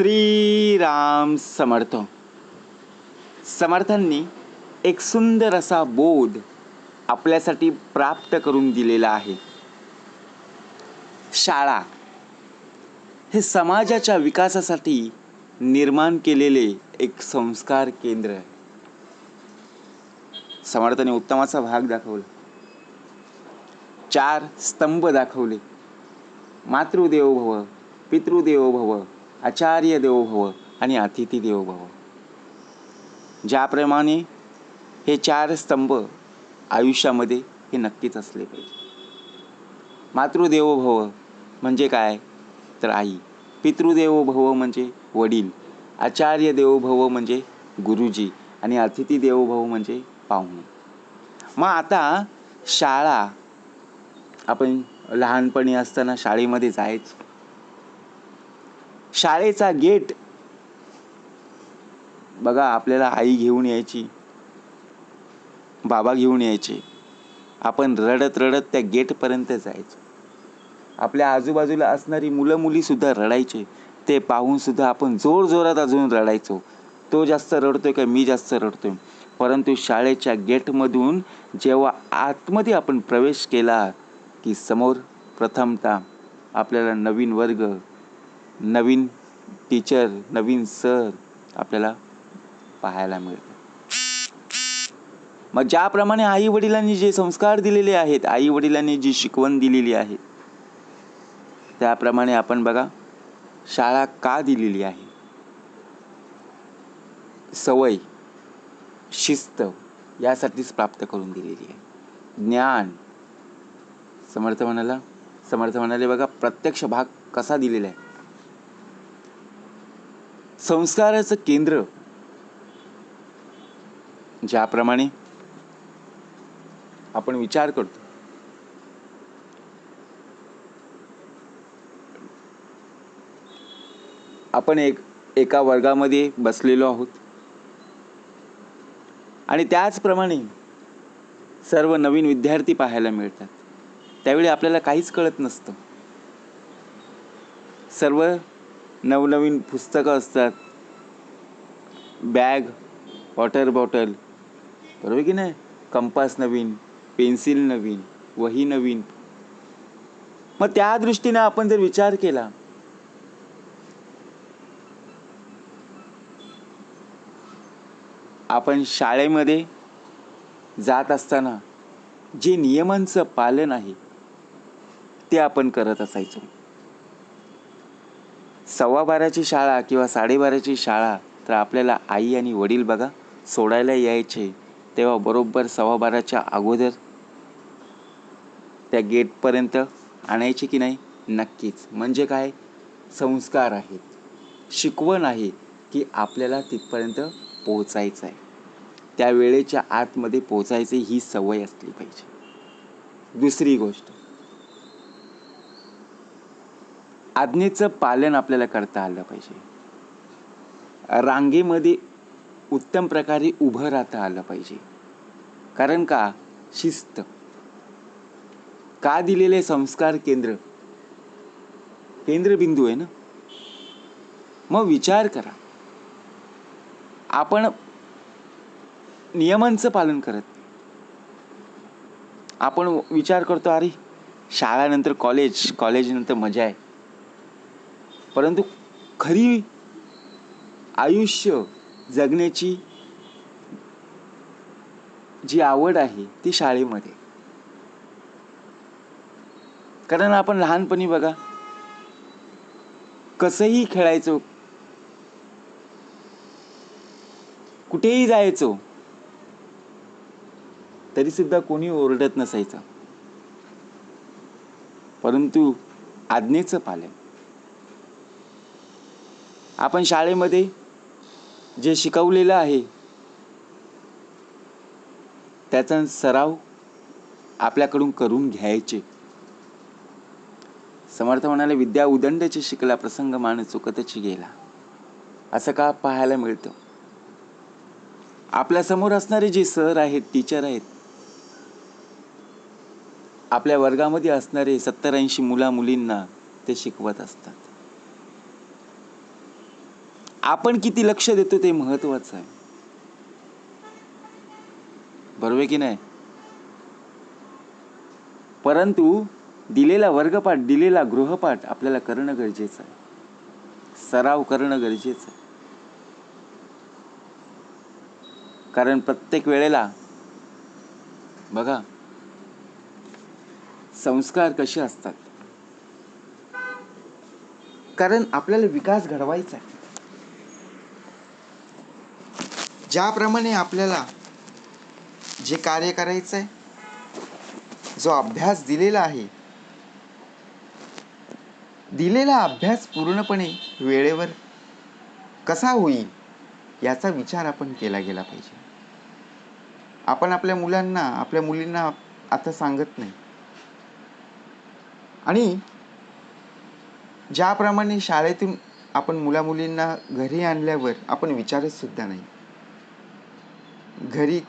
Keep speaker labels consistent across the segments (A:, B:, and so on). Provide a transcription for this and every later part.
A: श्रीराम समर्थ. समर्थांनी एक सुंदर असा बोध आपल्यासाठी प्राप्त करून दिलेला आहे. शाळा हे समाजाच्या विकासासाठी निर्माण केलेले एक संस्कार केंद्र आहे. समर्थाने उत्तमाचा भाग दाखवला. चार स्तंभ दाखवले. मातृदेवो भव पितृदेवो भव आचार्य देवो भव आणि अतिथी देवो भव. ज्याप्रमाणे हे चार स्तंभ आयुष्यामध्ये हे नक्कीच असले पाहिजे. मातृदेवो भव म्हणजे काय? तर आई पितृदेवो भव म्हणजे वडील आचार्य देवो भव म्हणजे गुरुजी आणि अतिथी देवो भव म्हणजे पाहुणे. मग आता शाळा आपण लहानपणी असताना शाळेमध्ये जायचो शाळेचा गेट. बघा आपल्याला आई घेऊन यायची. बाबा घेऊन यायचे. आपण रडत रडत त्या गेटपर्यंत जायचो. आपल्या आजूबाजूला असणारी मुलं मुली सुद्धा रडायचे. ते पाहून सुद्धा आपण जोर जोरात अजून रडायचो. तो जास्त रडतोय का मी जास्त रडतोय? परंतु शाळेच्या गेटमधून जेव्हा आतमध्ये आपण प्रवेश केला की समोर प्रथमतः आपल्याला नवीन वर्ग नवीन टीचर नवीन सर आपल्याला पाहायला मिळतं मग ज्याप्रमाणे आई वडिलांनी जे संस्कार दिलेले आहेत आई वडिलांनी जी शिकवण दिलेली आहे त्याप्रमाणे आपण बघा शाळा का दिलेली आहे? सवय शिस्त यासाठीच प्राप्त करून दिलेली आहे. ज्ञान समर्थ म्हणाला समर्थ म्हणाले बघा प्रत्यक्ष भाग कसा दिलेला आहे? संस्काराचं केंद्र. ज्याप्रमाणे आपण विचार करतो. आपण एक एका वर्गामध्ये बसलेलो आहोत. आणि त्याचप्रमाणे सर्व नवीन विद्यार्थी पाहायला मिळतात. त्यावेळी आपल्याला काहीच कळत नसतं. सर्व नवनवीन पुस्तकं असतात. Bag water bottle. बरोबर की नाही? कंपास नवीन पेन्सिल नवीन वही नवीन. मग त्या दृष्टीने आपण जर विचार केला आपण शाळेमध्ये जात असताना जे नियमांचं पालन आहे ते आपण करत असायचो. सव्वा बाराची शाळा किंवा साडेबाराची शाळा तर आपल्याला आई आणि वडील बघा सोडायला यायचे. तेव्हा बरोबर सव्वा बाराच्या अगोदर त्या गेटपर्यंत आणायचे की नाही? नक्कीच. म्हणजे काय? संस्कार आहेत. शिकवण आहे की आपल्याला तिथपर्यंत पोहोचायचं आहे. त्या वेळेच्या आतमध्ये पोहोचायची ही सवय असली पाहिजे. दुसरी गोष्ट. आज्ञेचं पालन आपल्याला करता आलं पाहिजे. रांगेमध्ये उत्तम प्रकारे उभं राहता आलं पाहिजे. कारण का? शिस्त. का दिलेले संस्कार केंद्र? केंद्रबिंदू आहे ना? मग विचार करा. आपण नियमांचं पालन करत. आपण विचार करतो अरे शाळानंतर कॉलेज कॉलेजनंतर मजा आहे. परंतु खरी आयुष्य जगण्याची जी आवड आहे ती शाळेमध्ये. कारण आपण लहानपणी बघा कसंही खेळायचो कुठेही जायचो तरी सुद्धा कोणी ओरडत नसायचं. परंतु आज्ञेचं पालन. आपण शाळेमध्ये जे शिकवलेलं आहे त्याचा सराव आपल्याकडून करून घ्यायचे. समर्थ म्हणाले विद्या उदंडचे शिकला प्रसंग मान चुकतची गेला. असं का पाहायला मिळतं? आपल्यासमोर असणारे जे सर आहेत टीचर आहेत आपल्या वर्गामध्ये असणारे सत्तर ऐंशी मुला मुलींना ते शिकवत असतात. आपण किती लक्ष देतो ते महत्वाचं आहे. बरोबर आहे की नाही? परंतु दिलेला वर्गपाठ दिलेला गृहपाठ आपल्याला करणं गरजेचं आहे. सराव करणं गरजेचं आहे. कारण प्रत्येक वेळेला बघा संस्कार कसे असतात? कारण आपल्याला विकास घडवायचा आहे. ज्याप्रमाणे आपल्याला जे कार्य करायचं आहे जो अभ्यास दिलेला आहे दिलेला अभ्यास पूर्णपणे वेळेवर कसा होईल याचा विचार आपण केला गेला पाहिजे. आपण आपल्या मुलांना आपल्या मुलींना आता सांगत नाही. आणि ज्याप्रमाणे शाळेतून आपण मुलामुलींना घरी आणल्यावर आपण विचारत सुद्धा नाही. घरी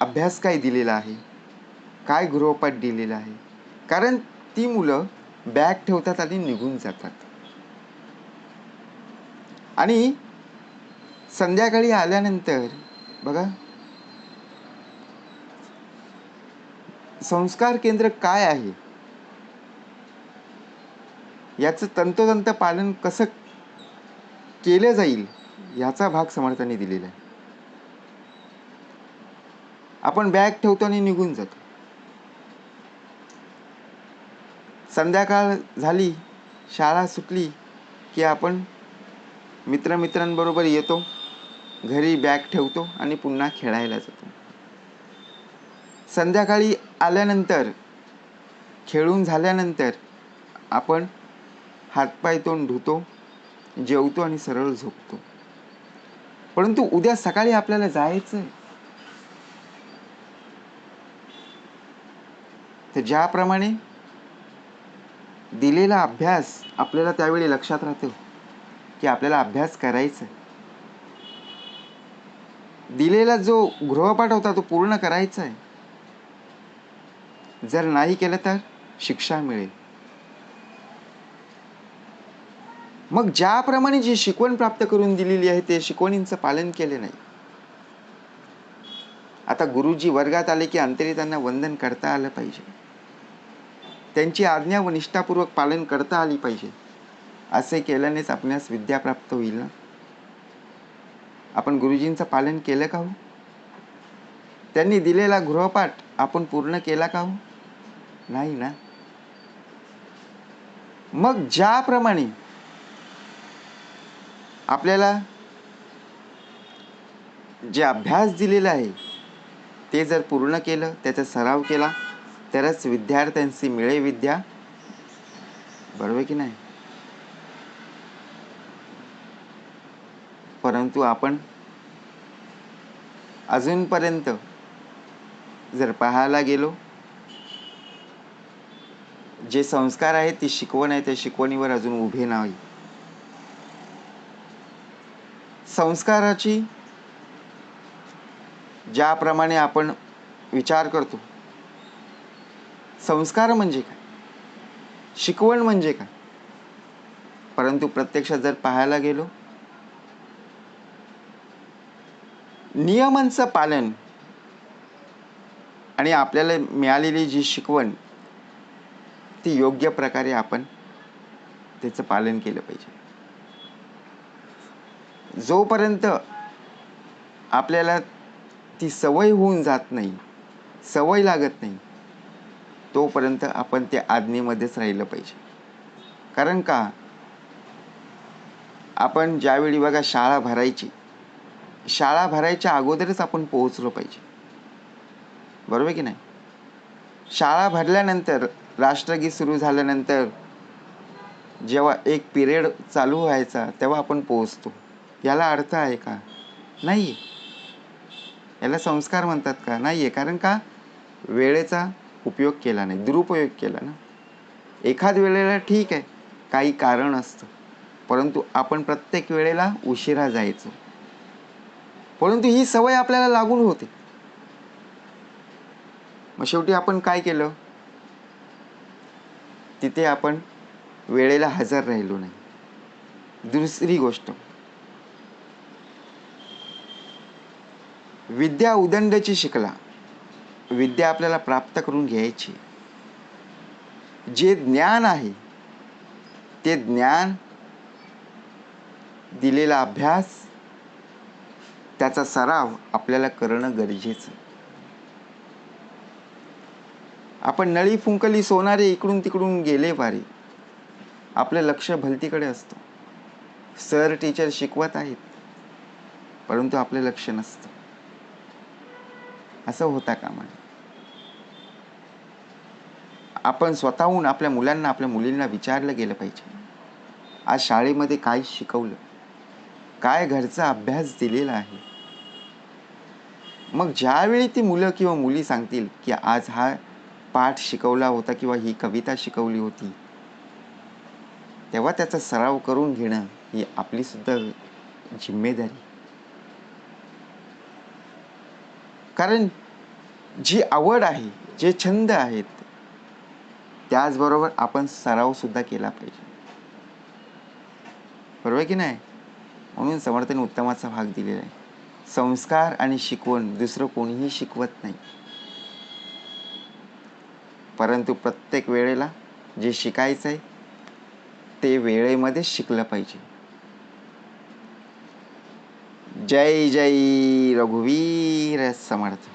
A: अभ्यास काय दिलेला आहे? काय गृहपाठ दिलेला आहे? कारण ती मुलं बॅग ठेवतात आणि निघून जातात. आणि संध्याकाळी आल्यानंतर बघा. संस्कार केंद्र काय आहे? याचं तंतोतंत पालन कसं केलं जाईल? याचा भाग समर्थांनी दिलेला आहे. आपण बॅग ठेवतो आणि निघून जातो. संध्याकाळ झाली शाळा सुटली की आपण मित्रमित्रांबरोबर येतो घरी बॅग ठेवतो आणि पुन्हा खेळायला जातो. संध्याकाळी आल्यानंतर खेळून झाल्यानंतर आपण हातपाय तोंड धुतो जेवतो आणि सरळ झोपतो. परंतु उद्या सकाळी आपल्याला जायचं आहे. तर ज्याप्रमाणे दिलेला अभ्यास आपल्याला त्यावेळी लक्षात राहतो की आपल्याला अभ्यास करायचा आहे. दिलेला जो गृहपाठ होता तो पूर्ण करायचा आहे. जर नाही केलं तर शिक्षा मिळेल. मग ज्याप्रमाणे जी शिकवण प्राप्त करून दिलेली आहे ते शिकवणींचं पालन केले नाही. आता गुरुजी वर्गात आले की अंतरी त्यांना वंदन करता आलं पाहिजे. त्यांची आज्ञा व निष्ठापूर्वक पालन करता आली पाहिजे. असे केल्यानेच आपणास विद्या प्राप्त होईल ना? आपण गुरुजींचं पालन केलं का हो? त्यांनी दिलेला गृहपाठ आपण पूर्ण केला का हो? नाही ना? मग ज्याप्रमाणे आपल्याला जे अभ्यास दिलेला आहे ते जर पूर्ण केलं त्याचा सराव केला तरच विद्यार्थ्यांची मिळे विद्या. बरोबर की नाही? परंतु आपण अजूनपर्यंत जर पाहायला गेलो जे संस्कार आहेत ती शिकवण आहे त्या शिकवणीवर अजून उभे नाही. संस्काराची ज्याप्रमाणे आपण विचार करतो. संस्कार म्हणजे काय? शिकवण म्हणजे काय? परंतु प्रत्यक्षात जर पाहायला गेलो नियमांचं पालन आणि आपल्याला मिळालेली जी शिकवण ती योग्य प्रकारे आपण त्याचं पालन केलं पाहिजे. जोपर्यंत आपल्याला ती सवय होऊन जात नाही. सवय लागत नाही. तोपर्यंत आपण त्या आज्ञेमध्येच राहिलं पाहिजे. कारण का? आपण ज्यावेळी बघा शाळा भरायची शाळा भरायच्या अगोदरच आपण पोहोचलो पाहिजे. बरोबर की नाही? शाळा भरल्यानंतर राष्ट्रगीत सुरू झाल्यानंतर जेव्हा एक पिरियड चालू व्हायचा तेव्हा आपण पोहोचतो. याला अर्थ आहे का? नाही. याला संस्कार म्हणतात का? नाही आहे कारण का? वेळेचा उपयोग केला नाही. दुरुपयोग केला ना. एखाद वेळेला ठीक आहे. काही कारण असतं. परंतु आपण प्रत्येक वेळेला उशिरा जायचो. परंतु ही सवय आपल्याला लागून होते. मग शेवटी आपण काय केलं? तिथे आपण वेळेला हजर राहिलो नाही. दुसरी गोष्ट. विद्या उदंडची शिकला. विद्या आपल्याला प्राप्त करून घ्यायची. जे ज्ञान आहे ते ज्ञान दिलेला अभ्यास त्याचा सराव आपल्याला करणं गरजेचं. आपण नळी फुंकली सोनारे इकडून तिकडून गेले वारे. आपलं लक्ष भलतीकडे असतं. सर टीचर शिकवत आहेत परंतु आपलं लक्ष नसतं. असं होता कामा आपण स्वतःहून आपल्या मुलांना आपल्या मुलींना विचारलं गेलं पाहिजे. आज शाळेमध्ये काय शिकवलं? काय घरचा अभ्यास दिलेला आहे? मग ज्यावेळी ती मुलं किंवा मुली सांगतील की आज हा पाठ शिकवला होता किंवा ही कविता शिकवली होती तेव्हा त्याचा सराव करून घेणं ही आपली सुद्धा जिम्मेदारी. कारण जी आवड आहे जे छंद आहेत त्याचबरोबर आपण सराव सुद्धा केला पाहिजे. बरोबर की नाही? म्हणून समर्थाने उत्तमाचा भाग दिलेला आहे. संस्कार आणि शिकवण दुसरं कोणीही शिकवत नाही. परंतु प्रत्येक वेळेला जे शिकायचं आहे ते वेळेमध्ये शिकलं पाहिजे. जय जय रघुवीर समर्थ.